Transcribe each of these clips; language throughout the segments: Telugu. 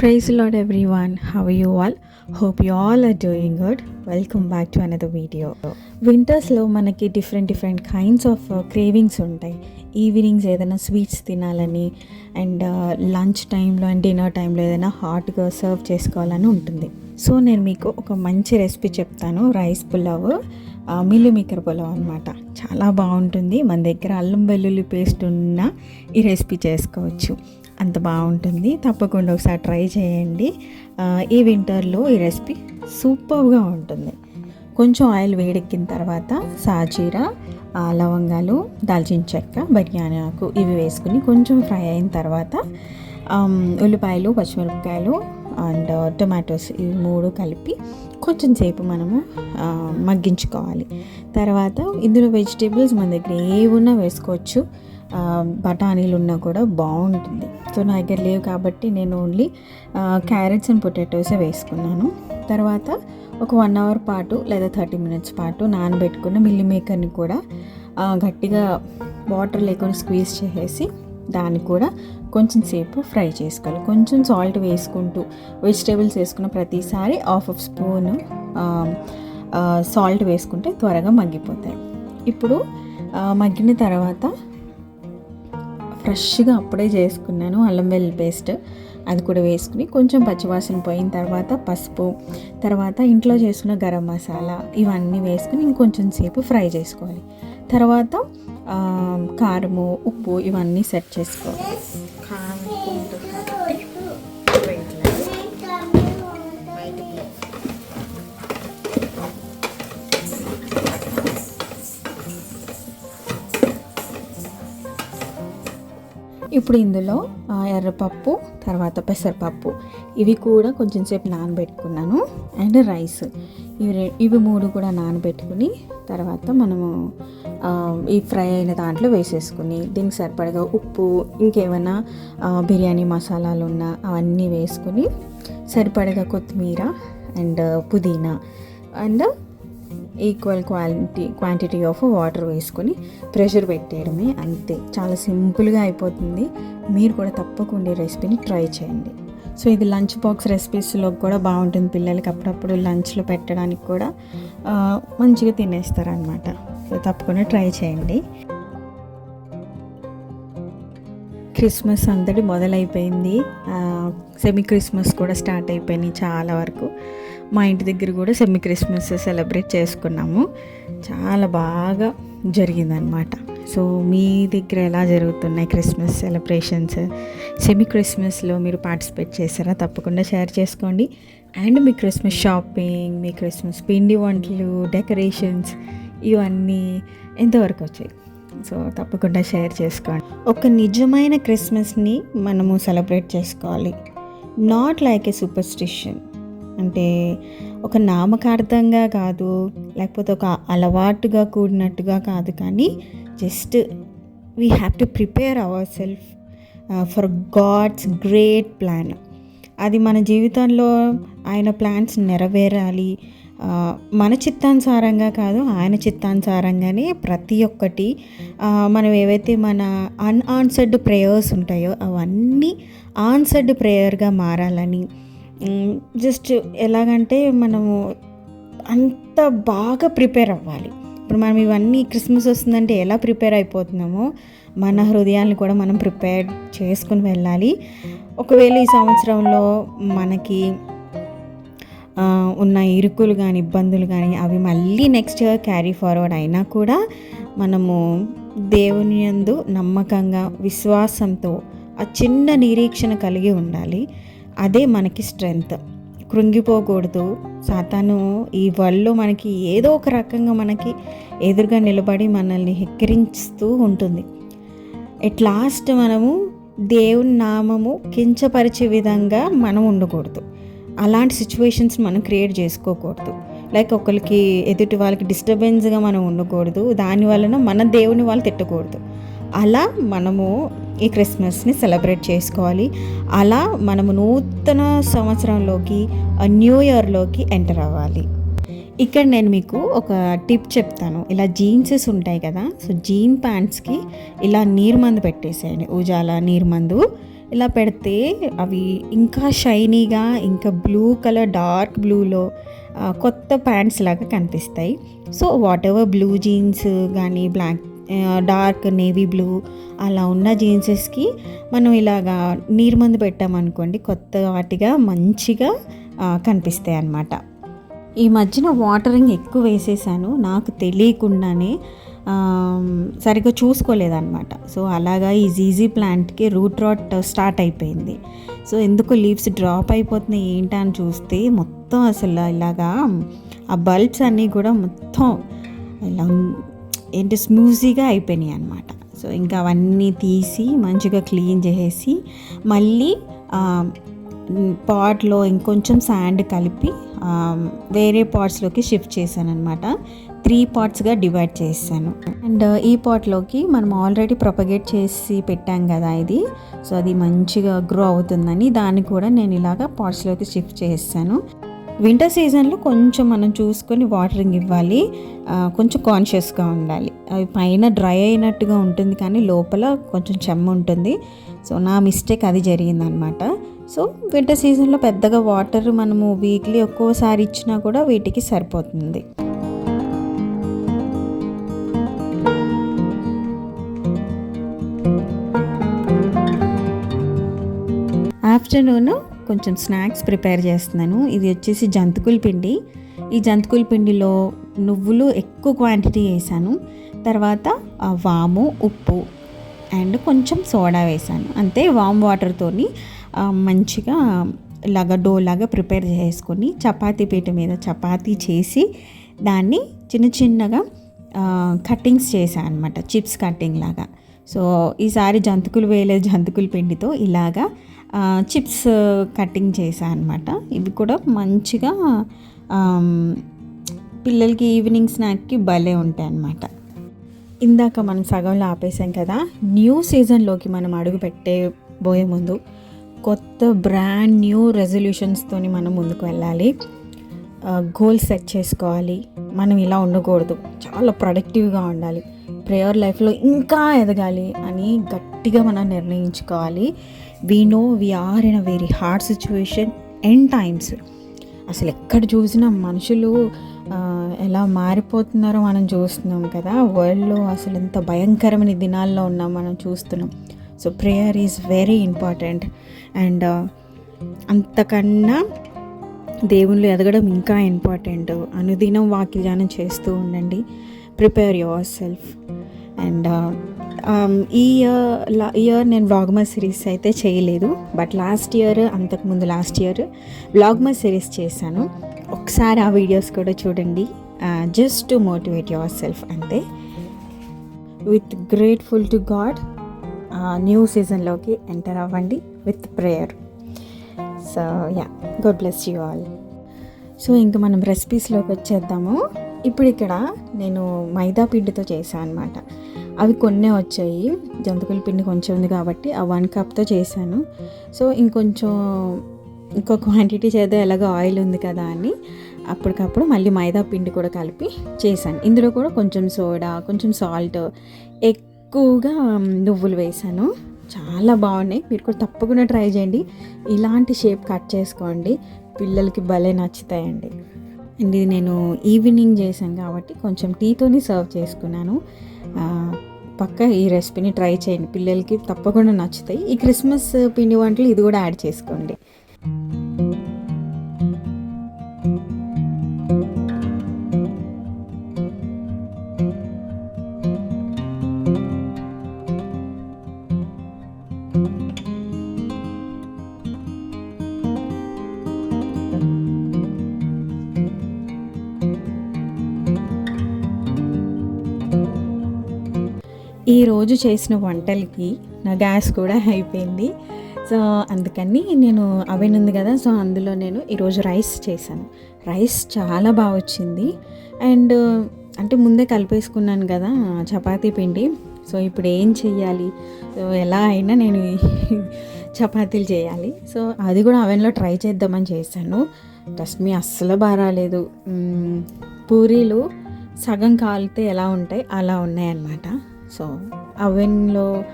Praise lord everyone have you all hope you all are doing good welcome back to another video వింటర్స్లో మనకి different different kinds of cravings ఉంటాయి. ఈవినింగ్స్ ఏదైనా స్వీట్స్ తినాలని అండ్ లంచ్ టైంలో అండ్ డిన్నర్ టైంలో ఏదైనా హాట్గా సర్వ్ చేసుకోవాలని ఉంటుంది. సో నేను మీకు ఒక మంచి రెసిపీ చెప్తాను. Rice pulao meal maker pulao అనమాట చాలా బాగుంటుంది. మన దగ్గర అల్లం వెల్లుల్లి పేస్ట్ ఉన్న ఈ రెసిపీ చేసుకోవచ్చు. అంత బాగుంటుంది. తప్పకుండా ఒకసారి ట్రై చేయండి. ఈ వింటర్లో ఈ రెసిపీ సూపర్గా ఉంటుంది. కొంచెం ఆయిల్ వేడెక్కిన తర్వాత సాజీరా లవంగాలు దాల్చిన చెక్క బిర్యానీ ఆకు ఇవి వేసుకుని కొంచెం ఫ్రై అయిన తర్వాత ఉల్లిపాయలు పచ్చిమిరపకాయలు అండ్ టొమాటోస్ ఇవి మూడు కలిపి కొంచెం సేపు మనము మగ్గించుకోవాలి. తర్వాత ఇందులో వెజిటేబుల్స్ మన దగ్గర ఏవున్నా వేసుకోవచ్చు. బఠానీలు ఉన్నా కూడా బాగుంటుంది. సో నా దగ్గర లేవు కాబట్టి నేను ఓన్లీ క్యారెట్స్ అండ్ పొటాటోసే వేసుకున్నాను. తర్వాత ఒక వన్ అవర్ పాటు లేదా థర్టీ మినిట్స్ పాటు నానబెట్టుకున్న మిల్లి మేకర్ని కూడా గట్టిగా వాటర్ లేకుండా స్క్వీజ్ చేసేసి దాన్ని కూడా కొంచెం సేపు ఫ్రై చేసుకోవాలి. కొంచెం సాల్ట్ వేసుకుంటూ వెజిటేబుల్స్ వేసుకున్న ప్రతిసారి హాఫ్ ఆఫ్ స్పూన్ సాల్ట్ వేసుకుంటే త్వరగా మగ్గిపోతాయి. ఇప్పుడు మగ్గిన తర్వాత ఫ్రెష్గా అప్పుడే చేసుకున్నాను అల్లం వెల్లుల్లి పేస్ట్ అది కూడా వేసుకుని కొంచెం పచ్చివాసన పోయిన తర్వాత పసుపు తర్వాత ఇంట్లో చేసుకున్న గరం మసాలా ఇవన్నీ వేసుకుని ఇంకొంచెం సేపు ఫ్రై చేసుకోవాలి. తర్వాత కారము ఉప్పు ఇవన్నీ సెట్ చేసుకోవాలి. ఇప్పుడు ఇందులో ఎర్రపప్పు తర్వాత పెసరపప్పు. ఇవి కూడా కొంచెం సేపు నానబెట్టుకున్నాను. And rice. ఇవి ఇవి మూడు కూడా నానబెట్టుకుని తర్వాత మనము ఈ ఫ్రై అయిన దాంట్లో వేసేసుకుని దీనికి సరిపడగా ఉప్పు ఇంకేమైనా బిర్యానీ మసాలాలు ఉన్నా అవన్నీ వేసుకుని సరిపడగా కొత్తిమీర అండ్ పుదీనా. And equal quality quantity of water వేసుకొని ప్రెషర్ పెట్టేయడమే అంతే. చాలా సింపుల్గా అయిపోతుంది. మీరు కూడా తప్పకుండా ఈ రెసిపీని ట్రై చేయండి. సో ఇది లంచ్ బాక్స్ రెసిపీస్లో కూడా బాగుంటుంది. పిల్లలకి అప్పుడప్పుడు లంచ్లో పెట్టడానికి కూడా మంచిగా తినేస్తారనమాట సో తప్పకుండా ట్రై చేయండి. క్రిస్మస్ అంతటి మొదలైపోయింది. సెమీ క్రిస్మస్ కూడా స్టార్ట్ అయిపోయినాయి చాలా వరకు. మా ఇంటి దగ్గర కూడా సెమీ క్రిస్మస్ సెలబ్రేట్ చేసుకున్నాము. చాలా బాగా జరిగిందనమాట సో మీ దగ్గర ఎలా జరుగుతున్నాయి క్రిస్మస్ సెలబ్రేషన్స్ సెమీ క్రిస్మస్లో మీరు పార్టిసిపేట్ చేశారా? తప్పకుండా షేర్ చేసుకోండి. అండ్ మీ క్రిస్మస్ షాపింగ్ మీ క్రిస్మస్ పిండి వంటలు డెకరేషన్స్ ఇవన్నీ ఎంతవరకు వచ్చాయి? సో తప్పకుండా షేర్ చేసుకోండి. ఒక నిజమైన క్రిస్మస్ని మనము సెలబ్రేట్ చేసుకోవాలి. నాట్ లైక్ ఏ సూపర్స్టిషన్ అంటే ఒక నామకార్థంగా కాదు లేకపోతే ఒక అలవాటుగా కూడినట్టుగా కాదు కానీ just we have to prepare our self for God's great plan అది మన జీవితంలో ఆయన ప్లాన్స్ నెరవేరాలి. Uh, మన చిత్తానుసారంగా కాదు ఆయన చిత్తానుసారంగానే ప్రతి ఒక్కటి uh, మనం ఏవైతే మన అన్ఆన్సర్డ్ ప్రేయర్స్ ఉంటాయో అవన్నీ ఆన్సర్డ్ ప్రేయర్గా మారాలని జస్ట్ ఎలాగంటే మనము అంత బాగా ప్రిపేర్ అవ్వాలి. ఇప్పుడు మనం ఇవన్నీ క్రిస్మస్ వస్తుందంటే ఎలా ప్రిపేర్ అయిపోతున్నామో మన హృదయాన్ని కూడా మనం ప్రిపేర్ చేసుకుని వెళ్ళాలి. ఒకవేళ ఈ సంవత్సరంలో మనకి ఉన్న ఇరుకులు కానీ ఇబ్బందులు కానీ అవి మళ్ళీ నెక్స్ట్ ఇయర్ క్యారీ ఫార్వర్డ్ అయినా కూడా మనము దేవుని యందు నమ్మకంగా విశ్వాసంతో ఆ చిన్న నిరీక్షణ కలిగి ఉండాలి. అదే మనకి స్ట్రెంగ్త్. కృంగిపోకూడదు. సాతాను ఈ వరల్డ్లో మనకి ఏదో ఒక రకంగా మనకి ఎదురుగా నిలబడి మనల్ని హెచ్చరిస్తూ ఉంటుంది. ఎట్ లాస్ట్ మనము దేవుని నామము కించపరిచే విధంగా మనం ఉండకూడదు. అలాంటి సిచ్యువేషన్స్ మనం క్రియేట్ చేసుకోకూడదు. లైక్ ఒకరికి ఎదుటి వాళ్ళకి డిస్టర్బెన్స్గా మనం ఉండకూడదు. దాని వలన మన దేవుని వాళ్ళు తిట్టకూడదు. అలా మనము ఈ క్రిస్మస్ని సెలబ్రేట్ చేసుకోవాలి. అలా మనము నూతన సంవత్సరంలోకి న్యూ ఇయర్లోకి ఎంటర్ అవ్వాలి. ఇక్కడ నేను మీకు ఒక టిప్ చెప్తాను. ఇలా జీన్సెస్ ఉంటాయి కదా సో జీన్ ప్యాంట్స్కి ఇలా నీరు మందు పెట్టేసేయండి. ఉజాల నీరు మందు ఇలా పెడితే అవి ఇంకా షైనీగా ఇంకా బ్లూ కలర్ డార్క్ బ్లూలో కొత్త ప్యాంట్స్ లాగా కనిపిస్తాయి. So whatever blue jeans కానీ బ్లాక్ డార్క్ నేవీ బ్లూ అలా ఉన్న జీన్సెస్కి మనం ఇలాగా నీరు మందు పెట్టామనుకోండి కొత్త వాటిగా మంచిగా కనిపిస్తాయి అన్నమాట ఈ మధ్యన వాటరింగ్ ఎక్కువ వేసేసాను. నాకు తెలియకుండానే సరిగ్గా చూసుకోలేదన్నమాట. సో అలాగా ఈ జీజీ ప్లాంట్కి రూట్ రాట్ స్టార్ట్ అయిపోయింది. సో ఎందుకు లీవ్స్ డ్రాప్ అయిపోతున్నాయి ఏంటా అని చూస్తే మొత్తం అసలు ఇలాగా ఆ బల్బ్స్ అన్నీ కూడా మొత్తం ఇలా ఏంటి స్మూజీగా అయిపోయినాయి అనమాట సో ఇంకా అవన్నీ తీసి మంచిగా క్లీన్ చేసేసి మళ్ళీ పాట్లో ఇంకొంచెం శాండ్ కలిపి వేరే పాట్స్లోకి షిఫ్ట్ చేశాను అనమాట త్రీ పార్ట్స్గా డివైడ్ చేశాను. అండ్ ఈ పాట్లోకి మనం ఆల్రెడీ ప్రొపగేట్ చేసి పెట్టాం కదా ఇది. సో అది మంచిగా గ్రో అవుతుందని దాన్ని కూడా నేను ఇలాగా పాట్స్లోకి షిఫ్ట్ చేస్తాను వింటర్ సీజన్లో కొంచెం మనం చూసుకొని వాటరింగ్ ఇవ్వాలి. కొంచెం కాన్షియస్గా ఉండాలి. అవి పైన డ్రై అయినట్టుగా ఉంటుంది కానీ లోపల కొంచెం చెమ్మ ఉంటుంది. సో నా మిస్టేక్ అది జరిగిందనమాట. సో వింటర్ సీజన్లో పెద్దగా వాటర్ మనము వీక్లీ ఒక్కోసారి ఇచ్చినా కూడా వీటికి సరిపోతుంది. ఆఫ్టర్నూన్ కొంచెం స్నాక్స్ ప్రిపేర్ చేస్తున్నాను. ఇది వచ్చేసి జంతికల పిండి. ఈ జంతికల పిండిలో నువ్వులు ఎక్కువ క్వాంటిటీ వేసాను. తర్వాత వాము ఉప్పు అండ్ కొంచెం సోడా వేసాను. అంతే వామ్ వాటర్తోని మంచిగా లాగా డో లాగా ప్రిపేర్ చేసుకొని చపాతీ పీట మీద చపాతీ చేసి దాన్ని చిన్న చిన్నగా కట్టింగ్స్ చేశాను అనమాట చిప్స్ కట్టింగ్ లాగా. సో ఈసారి జంతికలు వేయలేదు జంతికల పిండితో. ఇలాగా చిప్స్ కట్టింగ్ చేశాను అనమాట ఇవి కూడా మంచిగా పిల్లలకి ఈవినింగ్ స్నాక్కి భలే ఉంటాయి అన్నమాట. ఇందాక మనం సగంలో ఆపేసాం కదా న్యూ సీజన్లోకి మనం అడుగు పెట్టే పోయే ముందు కొత్త బ్రాండ్ న్యూ రెజల్యూషన్స్తోని మనం ముందుకు వెళ్ళాలి. గోల్ సెట్ చేసుకోవాలి. మనం ఇలా ఉండకూడదు. చాలా ప్రొడక్టివ్గా ఉండాలి. ప్రేయర్ లైఫ్లో ఇంకా ఎదగాలి అని గట్టిగా మనం నిర్ణయించుకోవాలి. We know we are in a very hard situation in times అసలు ఎక్కడ చూసినా మనుషులు ఎలా మారిపోతున్నారో మనం చూస్తున్నాం కదా. వరల్డ్లో అసలు ఎంత భయంకరమైన దినాల్లో ఉన్నాం మనం చూస్తున్నాం. So prayer is very important and అంతకన్నా దేవుళ్ళు ఎదగడం ఇంకా ఇంపార్టెంట్ అనుదినం వాక్యజానం చేస్తూ ఉండండి. Prepare yourself and Um, ఈ ఇయర్ ఇయర్ నేను వ్లాగ్మర్ సిరీస్ అయితే చేయలేదు బట్ లాస్ట్ ఇయర్ అంతకుముందు లాస్ట్ ఇయర్ వ్లాగ్మర్ సిరీస్ చేశాను. ఒకసారి ఆ వీడియోస్ కూడా చూడండి. Just to motivate yourself అంతే. With grateful to God new సీజన్లోకి enter అవ్వండి with prayer so ya God bless you all so ఇంకా మనం రెసిపీస్లోకి వచ్చేద్దాము. ఇప్పుడు ఇక్కడ నేను మైదా పిండితో చేశాను అనమాట అవి కొన్నే వచ్చాయి. జంతికల పిండి కొంచెం ఉంది కాబట్టి ఆ వన్ కప్తో చేశాను. సో ఇంకొంచెం ఇంకో క్వాంటిటీ చేద్దాం ఎలాగో ఆయిల్ ఉంది కదా అని అప్పటికప్పుడు మళ్ళీ మైదా పిండి కూడా కలిపి చేశాను. ఇందులో కూడా కొంచెం సోడా కొంచెం సాల్ట్ ఎక్కువగా నువ్వులు వేసాను చాలా బాగున్నాయి. మీరు కూడా తప్పకుండా ట్రై చేయండి. ఇలాంటి షేప్ కట్ చేసుకోండి. పిల్లలకి భలే నచ్చుతాయండి. అండ్ ఇది నేను ఈవినింగ్ చేశాను కాబట్టి కొంచెం టీతోని సర్వ్ చేసుకున్నాను. పక్క ఈ రెసిపీని ట్రై చేయండి. పిల్లలకి తప్పకుండా నచ్చుతాయి. ఈ క్రిస్మస్ పిండి వంటలు ఇది కూడా యాడ్ చేసుకోండి. ఈరోజు చేసిన వంటలకి నా గ్యాస్ కూడా అయిపోయింది. సో అందుకని నేను అవెన్ ఉంది కదా సో అందులో నేను ఈరోజు రైస్ చేశాను. రైస్ చాలా బాగా వచ్చింది. అండ్ అంటే ముందే కలిపేసుకున్నాను కదా చపాతీ పిండి. సో ఇప్పుడు ఏం చెయ్యాలి? సో ఎలా అయినా నేను చపాతీలు చేయాలి. సో అది కూడా అవెన్లో ట్రై చేద్దామని చేశాను. ట్రస్ట్ మీ అస్సలు బారాలేదు రాలేదు. పూరీలు సగం కాలితే ఎలా ఉంటాయి? అలా ఉన్నాయన్నమాట. సో అవెన్లో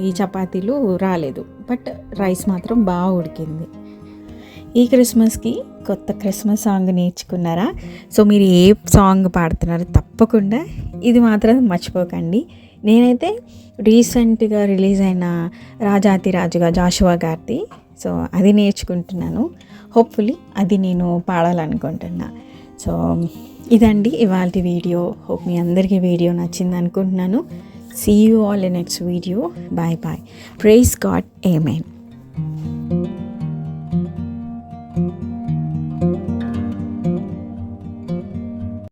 ఈ చపాతీలు రాలేదు. బట్ రైస్ మాత్రం బాగా ఉడికింది. ఈ క్రిస్మస్కి కొత్త క్రిస్మస్ సాంగ్ నేర్చుకున్నారా? సో మీరు ఏ సాంగ్ పాడుతున్నారో తప్పకుండా ఇది మాత్రం మర్చిపోకండి. నేనైతే రీసెంట్గా రిలీజ్ అయిన రాజాతిరాజుగా జాషువా గారిది. సో అది నేర్చుకుంటున్నాను. హోప్ఫుల్లీ అది నేను పాడాలనుకుంటున్నా. సో ఇదండి ఇవాళ వీడియో. హోప్ మీ అందరికీ వీడియో నచ్చింది అనుకుంటున్నాను. See you all next video bye bye praise God amen